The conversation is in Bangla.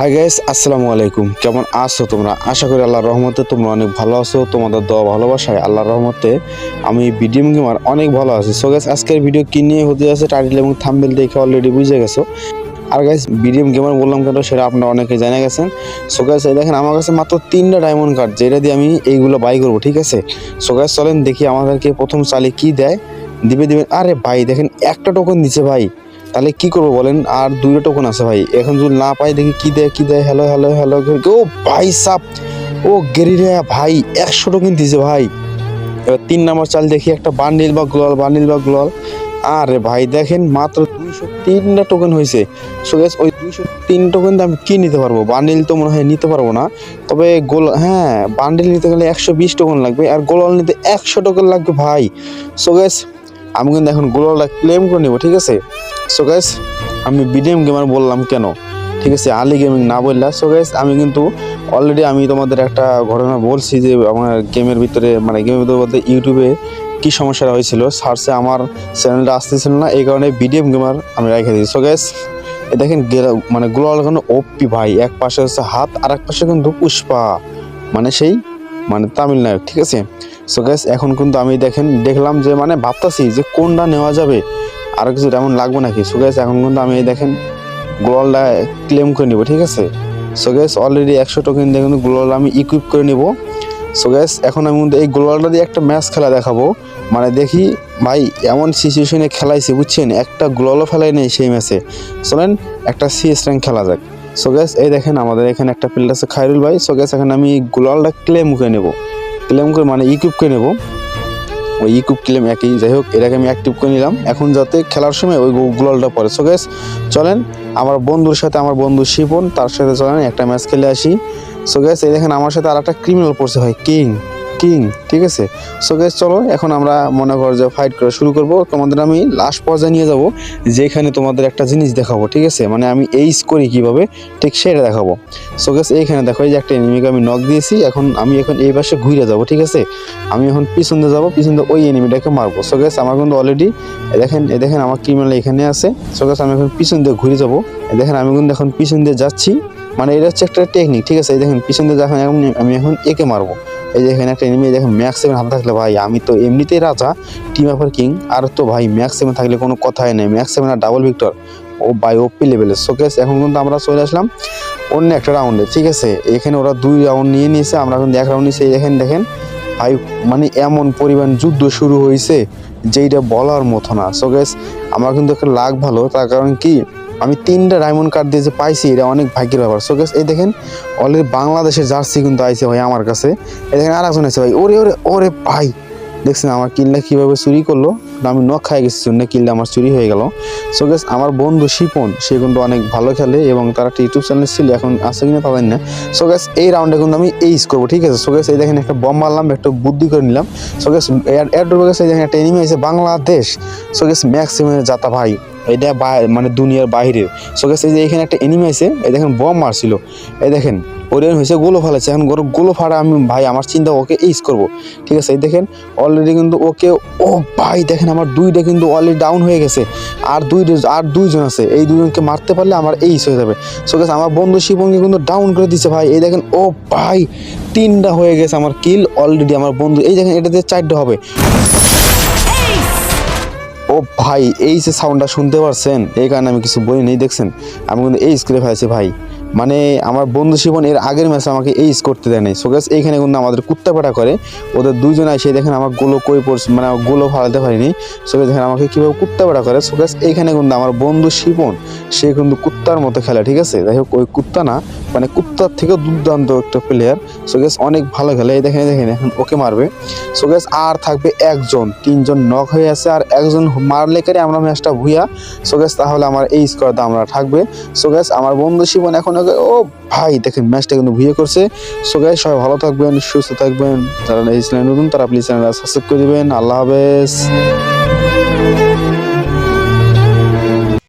হাই গাইস আসসালামু আলাইকুম। কেমন আছো তোমরা? আশা করি আল্লাহর রহমতে তোমরা অনেক ভালো আছো, তোমাদের দোয়া ভালোবাসায় আল্লাহর রহমতে আমি ভিডিও গেমার অনেক ভালো আছি। সো গাইস আজকের ভিডিও কি নিয়ে হতে যাচ্ছে টাইটেল এবং থাম্বনেল দেখে অলরেডি বুঝে গেছো। আর গাইস বিডিএম গেমার বললাম কেন সেটা আপনারা অনেকে জেনে গেছেন। সো গাইস এই দেখেন, আমার কাছে মাত্র তিনটা ডায়মন্ড কার্ড যেটা দিয়ে আমি এইগুলো বাই করব, ঠিক আছে? সো গাইস চলেন দেখি আমাদেরকে প্রথম চালে কি দেয়। দিবে দিবেন আরে ভাই, দেখেন একটা টোকন দিছে ভাই। তাহলে কি করব বলেন? আর দুইটা টোকন আছে ভাই। এখন যদি না পাই, দেখি কি দেয় কি দেয় হ্যালো হ্যালো হ্যালো ও ভাই সাপ! ও গেরিরা ভাই, একশো টোকেন দিছে ভাই। এবার তিন নম্বর চাল দেখি, একটা বান্ডিল বা গ্লোয়াল বান্ডিল বা গ্লোয়াল আরে ভাই, দেখেন মাত্র দুইশো তিনটা টোকেন হয়েছে। সো গ্যাস ওই দুইশো তিন টোকেন আমি কি নিতে পারব? বান্ডিল তো মনে হয় নিতে পারব না। তবে গোল হ্যাঁ বান্ডিল নিতে গেলে একশো বিশ টোকেন লাগবে, আর গোলাল নিতে একশো টোকেন লাগবে ভাই। সো গ্যাস আমি কিন্তু এখন গোলালটা ক্লেম করে নেব, ঠিক আছে? সো গ্যাস আমি বিডিএম গেমার বললাম কেন? ঠিক আছে আলি গেমিং না বললা। সো গ্যাস আমি কিন্তু অলরেডি আমি তোমাদের একটা ঘটনা বলছি যে, আমার গেমের ভিতরে মানে গেমের ভিতরে বলতে ইউটিউবে কী সমস্যাটা হয়েছিল সার্চে আমার চ্যানেলটা আসতেছিল না, এই কারণে বিডিএম গেমার আমি রেখে দিই সো গ্যাস দেখেন মানে গ্লোয়াল কিন্তু ওপি ভাই, এক পাশে হচ্ছে হাত, আর এক পাশে কিন্তু পুষ্পা মানে সেই মানে তামিলনাড়ু ঠিক আছে? সো গ্যাস এখন কিন্তু আমি দেখেন, দেখলাম যে মানে ভাবতাছি যে কোনটা নেওয়া যাবে। আর কিছু এমন লাগবে নাকি? সো এখন কিন্তু আমি এই দেখেন গ্লোয়ালটা ক্লেম করে নিব, ঠিক আছে? সো অলরেডি একশো টোকেন দিয়ে কিন্তু গ্লোয়াল আমি ইকুইপ করে নিব। সো গ্যাস এখন আমি কিন্তু এই গ্লোয়ালটা দিয়ে একটা ম্যাচ খেলা দেখাবো। মানে দেখি, ভাই, এমন সিচুয়েশনে খেলাইছি, বুঝছেন? একটা গ্লোয়ালও ফেলাই নেই সেই ম্যাচে চলেন, একটা সি স্ট্যাঙ্ক খেলা যাক। সো গ্যাস এই দেখেন, আমাদের এখানে একটা প্লেয়ার আছে খাইরুল ভাই। সো এখন আমি গ্লোয়ালটা ক্লেম করে নেব। ক্লেম করে মানে ইকুইপ করে নেব। ওই ইকুপ ক্লেম একই, যাই হোক, এটাকে আমি অ্যাক্টিভ করে নিলাম। এখন যাতে খেলার সময় ওই গুগলটা পড়ে। সো গ্যাস চলেন, আমার বন্ধুর সাথে, আমার বন্ধু শিপন, তার সাথে চলেন, একটা ম্যাচ খেলে আসি। সো গ্যাস এই দেখেন, আমার সাথে আর একটা ক্রিমিনাল পড়ছে হয় কিং কিং ঠিক আছে? সো গ্যাস চলো, এখন আমরা মনে কর যে ফাইট করা শুরু করব। তোমাদের আমি লাস্ট পর্যায়ে নিয়ে যাব, যেখানে তোমাদের একটা জিনিস দেখাবো, ঠিক আছে? মানে আমি এইস করি কীভাবে, ঠিক সেটা দেখাবো। সো গ্যাস এইখানে দেখো, এই যে একটা এনিমিকে আমি নক দিয়েছি, এখন আমি এখন এই পাশে ঘুরে যাব, ঠিক আছে? আমি এখন পিছন দিয়ে যাব, পিছন দিয়ে ওই এনিমিটাকে মারবো। সো গ্যাস আমার কিন্তু অলরেডি দেখেন, এ দেখেন আমার ক্রিমিনাল এখানে আছে। সো গ্যাস আমি এখন পিছন দিয়ে ঘুরে যাব। দেখেন, আমি কিন্তু এখন পিছন দিয়ে যাচ্ছি। মানে এটা হচ্ছে একটা টেকনিক ঠিক আছে? দেখেন, পিছন দিয়ে যখন আমি এখন একে মারবো। এই যে এখানে একটা এনিমি দেখেন ম্যাক্স সেভেন হাতে থাকলে ভাই, আমি তো এমনিতেই রাজা টিম অফার কিং আর তো ভাই ম্যাক্স সেভেন থাকলে কোনো কথাই নেই ম্যাক্স সেভেন আর ডাবল ভিক্টর ও বাই ওপি লেভেলের শোকেস এখন কিন্তু আমরা চলে আসলাম অন্য একটা রাউন্ডে ঠিক আছে? এখানে ওরা দুই রাউন্ড নিয়ে নিয়েছে, আমরা কিন্তু এক রাউন্ড নিয়েছি, এই দেখেন দেখেন। ভাই মানে এমন পরিমাণ যুদ্ধ শুরু হয়েছে, যেইটা বলার মতো না। সো গেস আমার কিন্তু একটা লাগ ভালো, তার কারণ কি? আমি তিনটা ডায়মন্ড কার্ড দিয়ে যে পাইছি, এটা অনেক ভাগ্যের ব্যাপার। সো এই দেখেন অলরেডি বাংলাদেশের জার্সি কিন্তু আইছে ভাই আমার কাছে। এই দেখেন আর একজন আছে ভাই। ওরে ওরে ওরে ভাই, দেখছেন আমার কিনলে কীভাবে চুরি করল? আমি নখ খাই গেছি জন্য কিলটা আমার চুরি হয়ে গেল। সো গেস আমার বন্ধু শিপন, সে কিন্তু অনেক ভালো খেলে এবং তার একটা ইউটিউব চ্যানেল ছিল, এখন আছে কিনা তা জানি না। সো গ্যাস এই রাউন্ডে কিন্তু আমি এইস করব, ঠিক আছে? সো গ্যাস এই দেখেন একটা বম মারলাম, একটা বুদ্ধি করে নিলাম। সো গ্যাস এয়ার ডুবে গেছে এই দেখেন একটা এনিমি আছে, বাংলাদেশ। সো গ্যাস ম্যাক্সিমাম যাতা ভাই, এটা মানে দুনিয়ার বাইরের সো গ্যাস এই যে এখানে একটা এনিমি আছে, এই দেখেন বম মারছিল। এই দেখেন ওরিয়ন হয়েছে গোলো ফালাচ্ছে, এখন গোলো গোলো ফাড়া আমি, ভাই, আমার চিন্তা ওকে এইস করব। ঠিক আছে, এই দেখেন অলরেডি কিন্তু ওকে, ও ভাই, দেখেন আমার দুইটা কিন্তু অলরেডি ডাউন হয়ে গেছে। আর দুই আর দুইজন আছে। এই দুজনকে মারতে পারলে আমার এইস হয়ে যাবে। সো গেছে আমার বন্ধু শিবঙ্গে কিন্তু ডাউন করে দিচ্ছে ভাই। এই দেখেন, ও ভাই, তিনটা হয়ে গেছে আমার কিল অলরেডি আমার বন্ধু। এই দেখেন এটাতে চারটে হবে। ও ভাই এই যে সাউন্ডটা শুনতে পারছেন? এই কারণে আমি কিছু বলি নেই দেখছেন? আমি কিন্তু এই স্ক্রে ফেলেছি ভাই। মানে আমার বন্ধু শিবন এর আগের ম্যাচে আমাকে এই করতে দেয় নাই। সো গ্যাস এইখানে কিন্তু আমাদের কুত্তা পাটা করে। ওদের দুইজন এসে দেখেন আমার গোলো কই পড়ছে মানে গোলো ফালাতে পারিনি। সো গ্যাস দেখেন আমাকে কীভাবে কুত্তা পাটা করে। সো গ্যাস এইখানে কিন্তু আমার বন্ধু শিবন, সে কিন্তু কুত্তার মতো খেলে, ঠিক আছে? যাই হোক, ওই কুত্তা না মানে কুত্তার থেকেও দুর্দান্ত একটা প্লেয়ার সো গ্যাস অনেক ভালো খেলে। এই দেখেন দেখেন, এখন ওকে মারবে। সো গ্যাস আর থাকবে একজন, তিনজন নক হয়ে আছে, আর একজন মারলে করে আমরা ম্যাচটা ভুইয়া সো গ্যাস তাহলে আমার এই স্কোরটা আমরা থাকবে। সো গ্যাস আমার বন্ধু শিবন এখন ও ভাই, দেখেন ম্যাচটা কিন্তু ভুয়ে করছে। সো গাই সবাই ভালো থাকবেন, সুস্থ থাকবেন। যারা এই চ্যানেল নতুন, তারা প্লিজ চ্যানেলটা সাবস্ক্রাইব করে দিবেন। আল্লাহ হাফেজ।